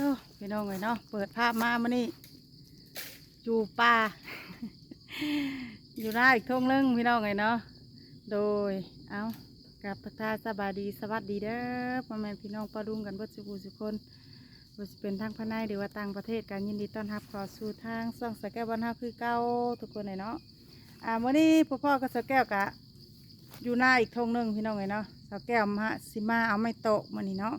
เตอพี่น้องเลยเนาะเปิดภาพมามานี่อยู่ป่า อยู่หน้าอีกทงนึงพี่น้องเลยเนาะโดยเอากับทักทายสบายดีสวัสดีเด้อพ่อแม่พี่น้องปลาดุงกันเบิดสุขสุคนว่าจะเป็นทางภายในหรือว่าต่างประเทศการยินดีต้อนรับขอสู่ทางซ่องสแก้วบ้านเฮาคือเก้าทุกคนเลยเนาะอ่าวันนี้พ่อพ่อกับสแก้วกะอยู่หน้าอีกทงนึงพี่น้องเลยเนาะสแก้วมาสิมาเอาไม่โตมานี่เนาะ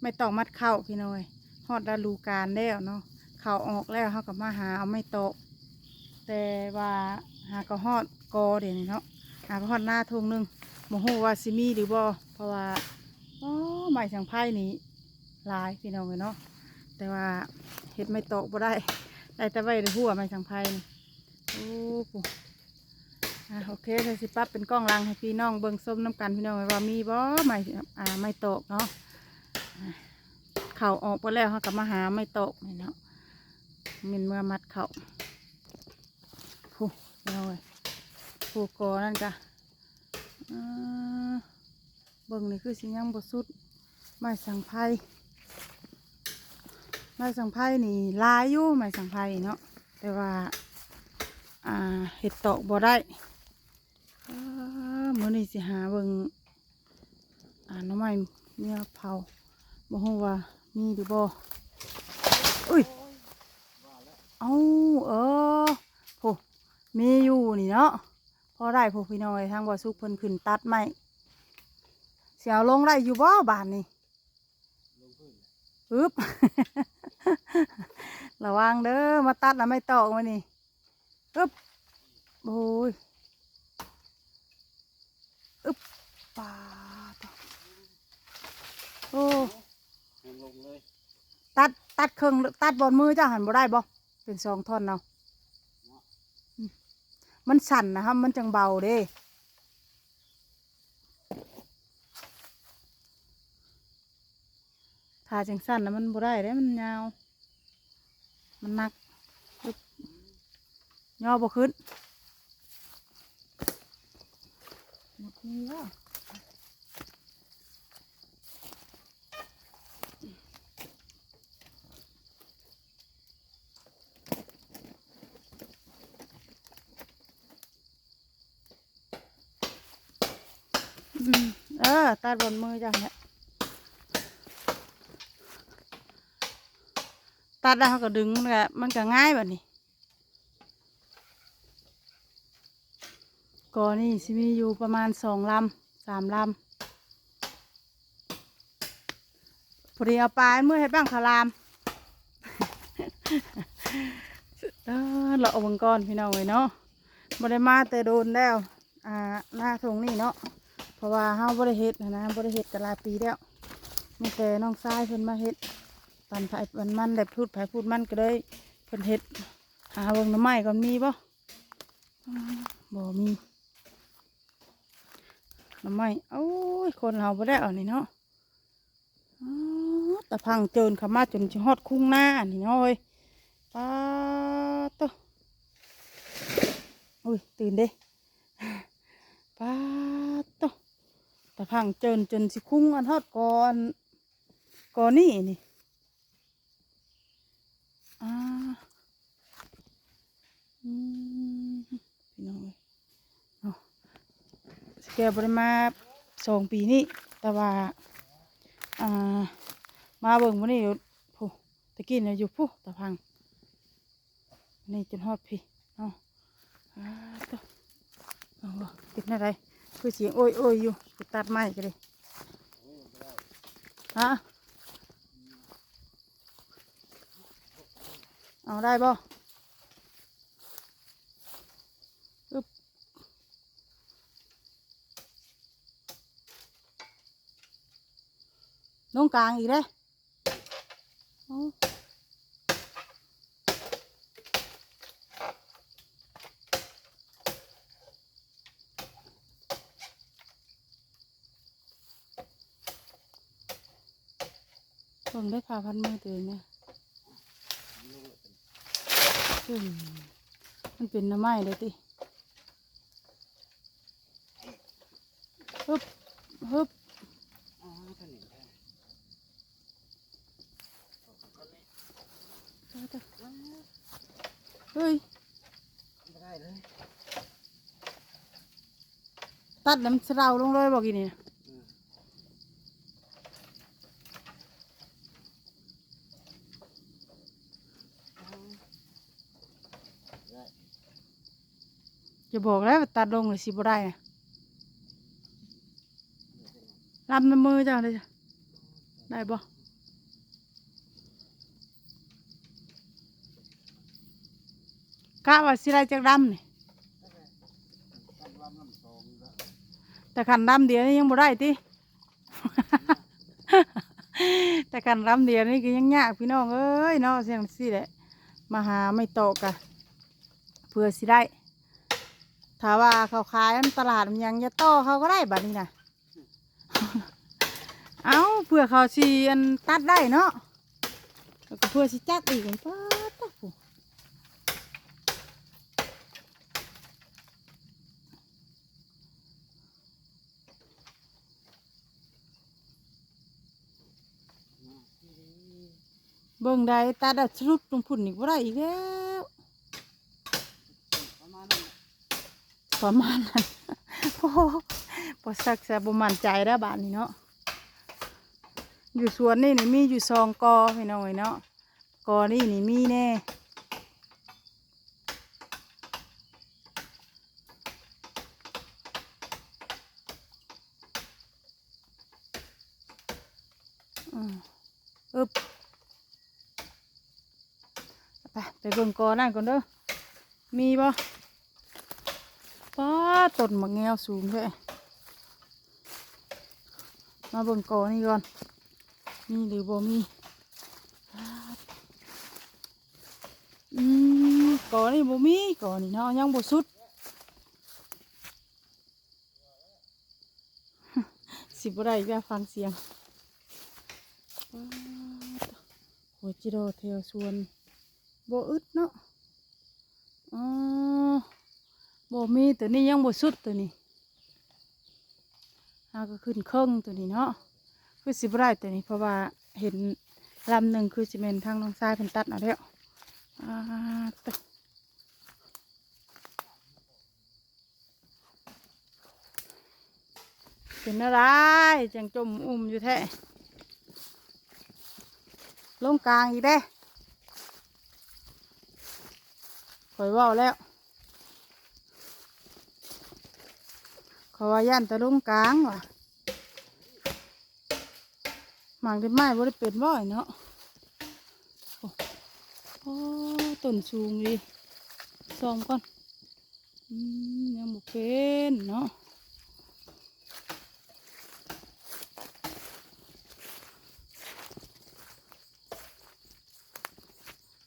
ไม่ตอกมัดเข่าพี่น้อย ฮอดฤดูกาลแล้วเนาะเขาออกแล้วเขากับมาหาเอาไม่โตแต่ว่าหาก็ฮอดกอเดี๋ยวนี้เนาะหาก็ฮอดหน้าทงหนึงโมโหว่าซิมีหรือบ่เพราะว่าอ๋อใหม่สังไพ่นี้ลายพี่น้องเลยเนาะแต่ว่าเฮ็ดไม่โตบ่ได้ได้แต่ในหัวไม้สังไพ่โอ้ปูอะโอเคเธอสิปั๊บเป็นกล้องลังให้พี่น้องเบิ่งส้มน้ำกันพี่น้องว่ามีบ่ไม่อ่าไม่โตเนาะ เข่าออกไปแล้วเขากลับมาหาไม่ตกนี่เนาะมินเมื่อมัดเข่าผู้เอาเลยผู้กอนั่นกะเบิ่งนี่คือสิยังบสุดไม้สังไพไม้สังไพนี่ลายอยู่ไม้สังไพเนาะแต่ว่าอ่าเห็ดตอกบ่ได้อ่ามื่อนี้สิหาเบิ่งอ่าน้ำไม้เมียเผาบ่ฮู้ว่า มีหรือบ่อุ้ย เอาเออโหมีอยู่นี่เนาะ พอได้พวกพี่น้อยทางบ่อสุกเพิ่นขึ้นตัดไม้เสียวลงได้อยู่บ่บานนี่อึ๊บ ระวังเด้อ มาตัดแล้วไม่ตอกมานี่อึ๊บ โอ้ยปลาต่อโอ้ ลงเลยตัดตัดเครื่องตัดบนมือเจ้าหันบ่ได้บ่เป็นสองท่อนเนาะมันสั่นนะครับ มันจังเบาเด้ถ้าจังสั่นนะมันบ่ได้เด้มันยาว มันหนักย่อบ่ขึ้นหมดนี้แล้ว อืมเออ ตัดบนมือจ้ะเนี่ยตัดแล้วเขาก็ดึงมันก็มันก็ง่ายแบบนี้ก่อนนี่สิมีอยู่ประมาณสองลำสามลำพอดีเอาปลาเมื่อให้บ้างคารามเราเอาบังก้อนพี่น้องเลยเนาะบ่ได้มาแต่โดนแล้ว อ่า หน้าทงนี่เนาะ ราะว่าเฮาบ่ได้เฮ็ดนะนะบ่ได้เฮ็ดกันหลายปีแล้วมีแต่น้องชายเพิ่นมาเฮ็ดปันไผปันมันได้พูดไผพูดมันก็เลยเพิ่นเฮ็ดหาเบิ่งหน้ำไม้ก่อนมีบ่บ่มีหน้ำไม้โอ้ยคนเราบ่ได้เอานี่เนาะอ๋อตะพังเจินขามาจนสิฮอดคุ้งหน้านี่เนาะเอ้ยปาโตอุ้ยตื่นเด้ป้า แต่พังเจินจนสิคุ้งอันทอดก่อนก่อนนี่นี่อ่าอืมพี่น้องเอ้ยเอาสแกบริมาสองปีนี้แต่ว่าอ่ามาเบิ่งวันนี้ผู้ตะกี้เนี่ยอยู่ผู้ตะพังนี่จนฮอดพี่เอาอ่าตัวเอติดอะไร คือเสียงโอ้ยโอ้ยอยู่ไปตัดไม้กันเลยฮะเอาได้บ่อึ๊บลงกลางอีกเลย มได้พาพันมือตัวเองนะซึ่งมันเป็นน้ำไม้เลยติฮึบฮึบเฮ้ยตัดน้ำเสลาลงเลยบอกกี่เนี่ บอกแล้วว่าตัดลงเลยสิบ่ได้นะลำน้ำมือเจ้าเลยจ้ะได้บ่กะว่าสิได้จากดำนี่ตั้งลำลำสองแล้วแต่ขันดำเดียวนี่ยังบ่ได้ติ แต่ขันดำเดียวนี่ก็ยังยากพี่น้องเอ้ยเนาะเสียงสิแหละมาหาไม่โตกะเพื่อสิได้ ถ้าว่าเขาขายตลาดมันยังจะโตเขาก็ได้บัดนี้นะเอาเพื่อเขาชีอันตัดได้เนาะแล้วก็เพื่อสิจักอีกมันป้าดตะปูเบิ่งได้ตัดเอาสรุปลงพุ่นอีกบ่ได้อีกแล้ว ประมาณนั้น ประมาณนั้นโอ้พอสักจะประมาณใจแล้วบาทนี้เนาะอยู่สวนนี่นี่มีอยู่สองกอพี่น้อยเนาะกอนี่นี่มีแน่อืมอึบไปไปเบิ่งกอนั่นก่อนเด้อมีบ่ ต้นมะแงวสูงเลยมาเบิ่งกอนี่ก่อน มีหรือบ่มีอืมกอนี่บ่มีกอนี่เนาะยังบ่สุด สิบ่ได้อย่าฟังเสียงหัวจิโร่เทวสวนบ่อึดเนาะอ๋อ บ่มีตัวนี้ยังบ่สุดตัวนี้อาก็ขึ้นเครื่องตัวนี้เนาะคือสิบไรตัวนี้เพราะว่าเห็นลำหนึ่งคือสิเมนทางน้องทรายเพิ่นตัดเอาแล้วอ่าตะเป็นอะไรจังจมอุ้มอยู่แท้ลงกลางอีกเด้คอยว่าแล้ว ขาว่าย่านตะลุงกลางว่ะหมางได้ไม้บ่ได้เป็นบ่อยเนาะโอ้โอ้ต้นสูงดีซอมก่อนอืมยังบ่เป็นเนาะ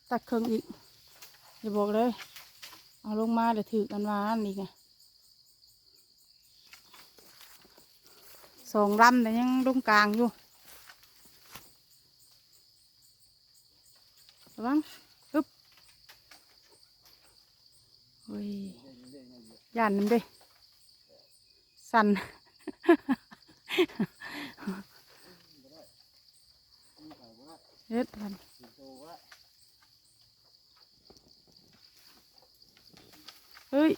ตัดเครื่องอีกอย่าบอกเลย เอาลงมาเดี๋ยวถือกันมาอันนี้ไง องลำแต่ยังตรงกลางอยู่ระวังฮึบโอ้ยย่านนั่นเด้สั่น เฮ็ดทันสิโตว่าเฮ้ย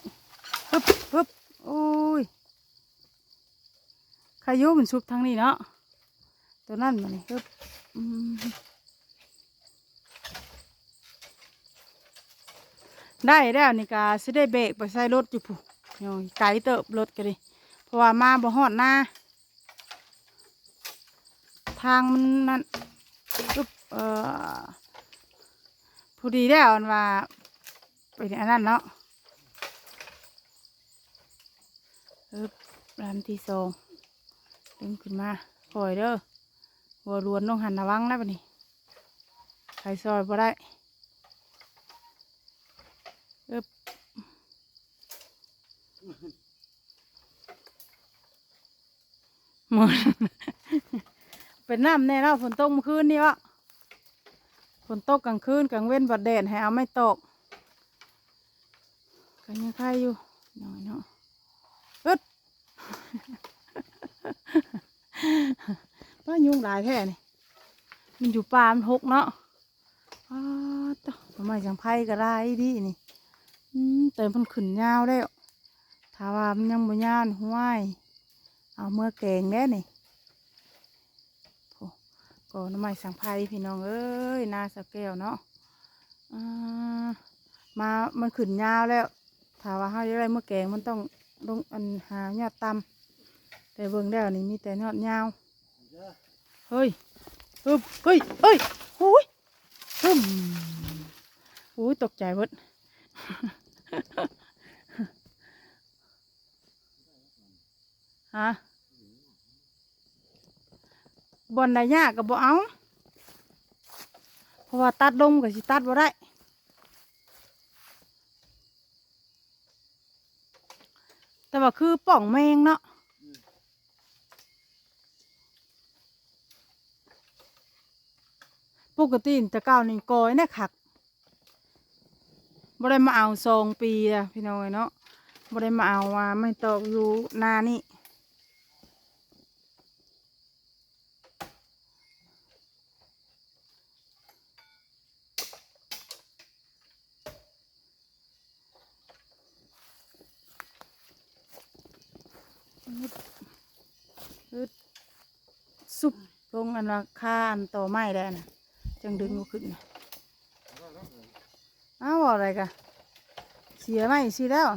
ฮึบฮึบโอ้ย ขยุมันชุบทางนี้เนาะตัวนั่นมานี่ฮึบได้แล้วนี่กาสิได้เบรกไปใส่รถอยู่ผู้โอ้ยไกลเติบรถกันดิเพราะว่ามาบ่ฮอดหน้าทางมันนั่นปึ๊บเอ่อพอดีแล้วอันว่าเป็นอันนั้นเนาะปึ๊บลำที่สอง ดึงขึ้นมาปล่อยเด้อหัวรวนต้องหันระวังนะบัดนี้ใครซอยบ่ได้ปึ๊บหมดเป็นน้ำแน่เนาะฝนตกเมื่อคืนนี่วะฝนตกกลางคืนกลางเว้นบัดแดดให้เอาไม่ตกกันยังใครอยู่หน่อยเนาะอึด ป้ายุงหลายแท่นี่มันอยู่ป่ามันหกเนาะอ้าวตะทำไมจังไพ่ก็ได้ดีนี่อืมแต่มันขึ้นยาวแล้วถ้าว่ามันยังบ่ยานห้วยเอาเมื่อแกงแน่นี่โอ้ก็น้ำไม้สังไพ่พี่น้องเอ้ยนาสะแก้วเนาะอ่ามามันขึ้นยาวแล้วถ้าว่าเฮาจะได้เมื่อแกงมันต้องลงอันหายอดตำ แต่เบิ่งแล้วนี่มีแต่ยอดยาวเด้อเฮ้ยฮึบเฮ้ยเฮ้ยโอ้ยฮึมโอ้ยตกใจเบิดฮะบอนได้ยากกับบ่เอาเพราะว่าตัดลงกับสิตัดบ่ได้แต่ว่าคือป่องแมงเนาะ ปกติแต่เก้านี่กอยเนี่ยคักบ่ได้มาเอาสองปีอะพี่น้อยเนาะบ่ได้มาเอาว่าไม่ตอกอยู่นานี่ซุบลงอันราคาอันต่อไม้ได้นะ จังดึงบ่ขึ้นนะแล้วแล้วเอออ้าวอกอะไรกะเสียไหมสิแล้ว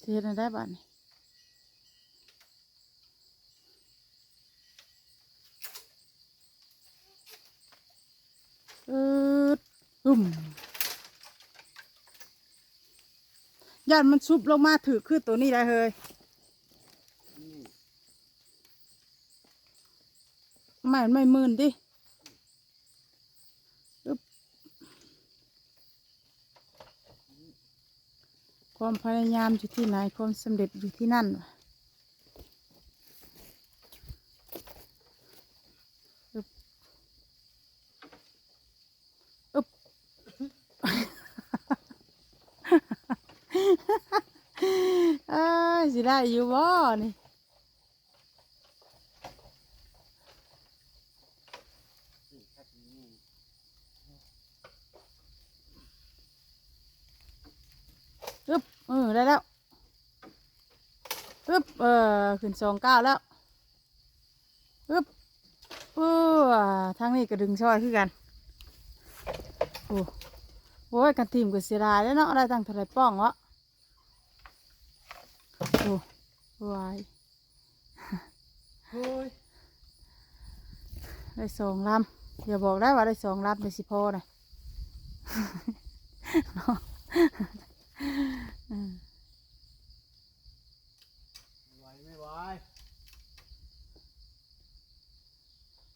เสียได้บ้านนี่เอออึม ย่านมันซุบลงมาถือขึ้นตัวนี้ได้เฮ้ยไม่ไม่มื่นดิความพยายามอยู่ที่ไหนความสำเร็จอยู่ที่นั่นว่ะอึ๊บอึ๊บ เอ้ยสิ ได้อยู่บ่นี่นี่ครับนี่อึ๊บเออได้แล้วอึ๊บเออขึ้นสองก้าวแล้วอึ๊บเออทางนี้ก็ดึงช่อยคือกันโอ้โอ้ยกันทีมก็เสียดายแล้วเนาะได้ตั้งเท่าไรป้องวะ โอ้วายเฮ้ยได้สองลำอย่าบอกได้ว่าได้สองลำในสิพอนะเนาะอืมไหวไม่ไหว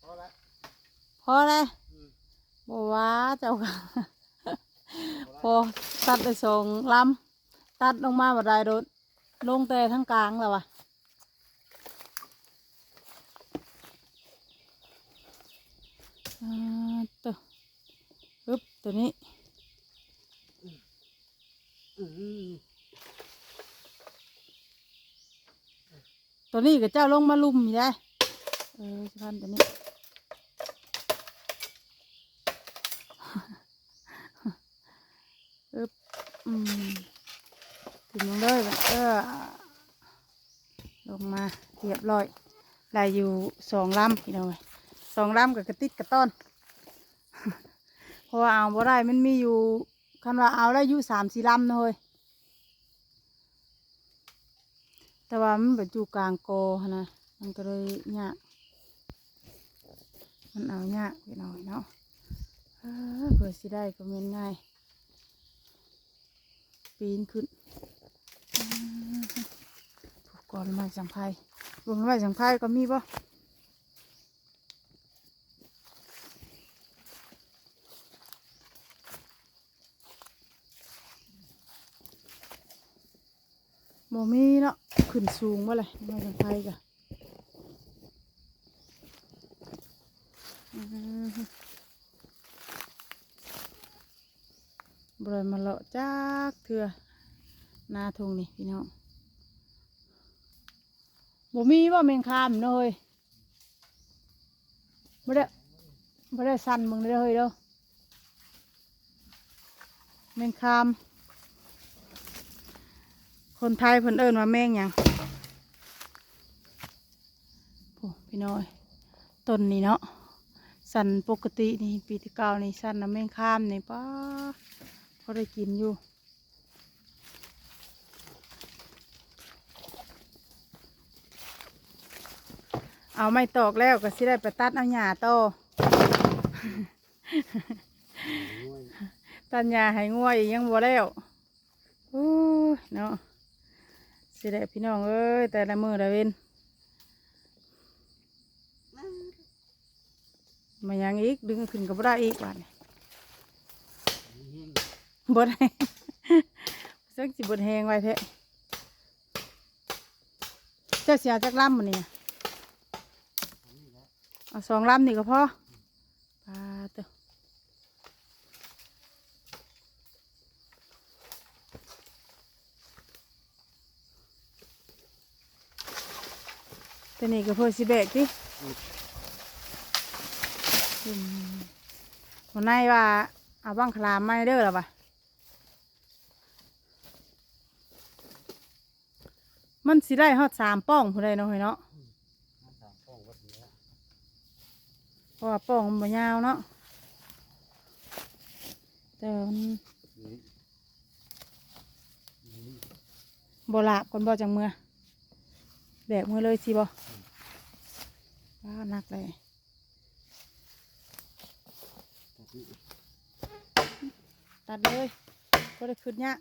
พอละพอเลยอืมบอกว่าเจ้าค่ะพอตัดได้สองลำตัดลงมาบ่ได้โดน ลงแต่ทั้งกลางแล้ววะตัวอึ๊บตัวนี้ตัวนี้กับเจ้าลงมาลุมอยู่ได้เออสะพานตัวนี้อึ๊บอืม ถึงลงเลยบัดเออลงมาเรียบร้อยได้อยู่สองลำพี่น้องเอ้ยสองลำกับกระติดกระต้อนเพราะว่าเอาบ่ได้มันมีอยู่คันว่าเอาได้อยู่สามสี่ลำนะเฮ้ยแต่ว่ามันแบบอยู่กลางโกนะมันก็เลยยากมันเอายากไปหน่อยเนาะเออเผื่อสิได้ก็เมนง่ายปีนขึ้น ผูกก่อนไม้สังไพรรวมไม้สังไพรก็มีป่ะโมมีเนาะขึ้นสูงบ่เลยไม้สังไพรกะอืมบรอยมาเลาะจากเถื่อ หน้าทงนี่พี่น้องบ่มีว่าแมงคามเนยบ่ได้บ่ได้สั่นมึงเลยเด้อเฮ้ยเด้อแมงคาม คนไทยเพิ่นเอิ้นว่าแมงหยังโอ้พี่น้อยต้นนี้เนาะสันปกตินี่ปีที่เก้านี่สันน้ำแมงคามนี่ป้าพอได้กินอยู่ เอาไม่ตอกแล้วก็สิได้ไปตัดเอาหญ้าโตอตัดหญ้าให้งัวอีกยังบ่แล้วโอ้ยเนาะสิได้พี่น้องเอ้ยแต่ละมือละเว้นมายังอีกดึงขึ้นก็บ่ได้อีกบาดนี้บ่ได้สักสิบดแหงไว้เถอะเจ้าเสียจักลำมันนี่นะ เอาสองลำนี่ก็พอปลาเตัวตัวนี้ก็เพื่อสิแบกดิอืมวันไหนว่าเอาบ้างคลามไม่เด้อหรอวะมันสิได้ฮอดสามป้องผู้ใดเนาะเฮ้ยเนาะ เพราะว่าป้องมันบ่ยาวเนาะแต่มันบ่ลาบคนบ่จังเมื่อแบกมือเลยสิบ่ว้าหนักเลยตัดเลยก็ได้ขึ้นยาก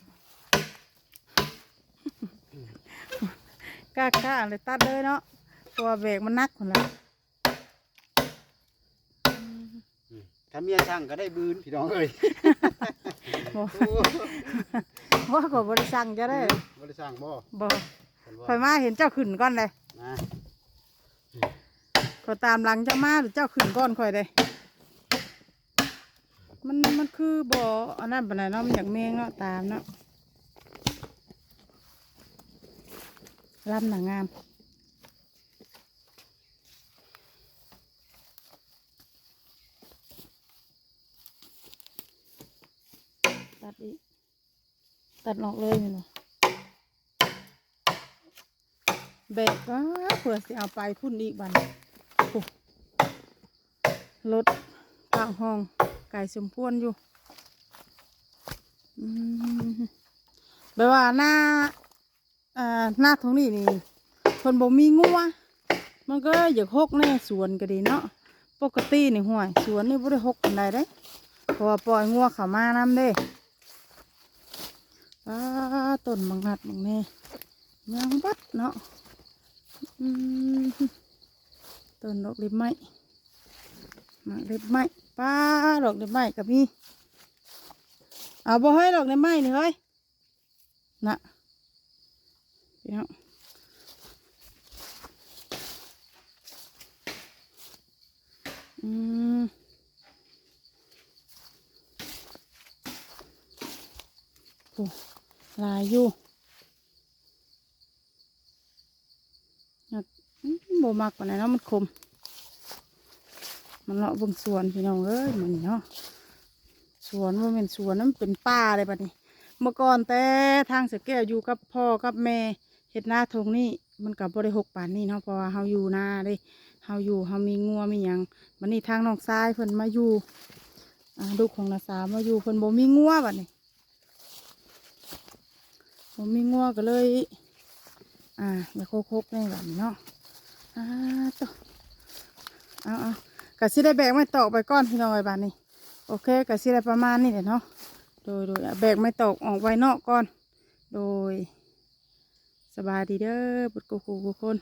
กล้ากล้าเลยตัดเลยเนาะเพราะว่าเบรกมันนักคนละ ถ้าเมียช่างก็ได้บืนพี่น้องเอ้ยบ่โอ้ว่าก็บริสั่งจะได้บริสั่งบ่บ่เพิ่นคอยว่ามาเห็นเจ้าขึ้นก่อนเลยนะก็ตามหลังเจ้ามาหรือเจ้าขึ้นก่อนคอยเลยมันมันคือบ่อันนั้นปานใดเนาะมันอยากแมงเนาะตามเนาะลำหนังงามตัดอีก ตัดออกเลยเห็นบ่เบกก็เผื่อสิเอาไปพุ่นอีกบันรถทางห้องไก่สมพวนอยู่แปลว่าหน้าอ่าหน้าตรงนี้นี่คนบ่มีงัวมันก็อยากหกแน่สวนก็ดีเนาะปกตินี่ห่วยสวนนี่บ่ได้หกปานใดเด้เพราะว่าปล่อยงัวเข้ามานํเด้ ป้าต้นบางนัดบางแน่ยังบัดเนาะต้นดอกเลิบไม้มากลิบไม้ป้าดอกเลิบไม้กับมีเอาบ่ให้ดอกเลิบไม้นี่เฮ้ยน่ะพี่น้องอืมโอ้ ลายอยู่อยากอืมบ่มักปานเนาะมันคม มันเลาะบงสวนพี่น้องเอ้ยมันนี่เนาะสวนว่าเป็นสวนนั้นเป็นป่าเลยบัดนี้เมื่อก่อนแต่ทางเสะแก้วอยู่กับพ่อกับแม่เฮ็ดหน้าทงนี่มันกับบริหกป่านนี่เนาะเพราะว่าเฮาอยู่นาเด้เฮาอยู่เฮามีงัวมีหยังวันนี้ทางน้องทรายเพิ่นมาอยู่อ่าลูกของนาสาวมาอยู่เพิ่นบ่มีงัวบัดนี้ ผมมีงัวก็เลย อ่าอย่าโคกๆใน่บัดนี้เนาะอ่าต่อเอาเอากะสิได้แบกไม่ตอกไปก้อนพี่น้องไอ้บ้านนี้โอเคกะสิได้ประมาณนี้แหละเนาะโดยโดยแบกไม่ตอกออกไว้นอกก่อน โดย สบายดีเด้อบุตรกูกูคน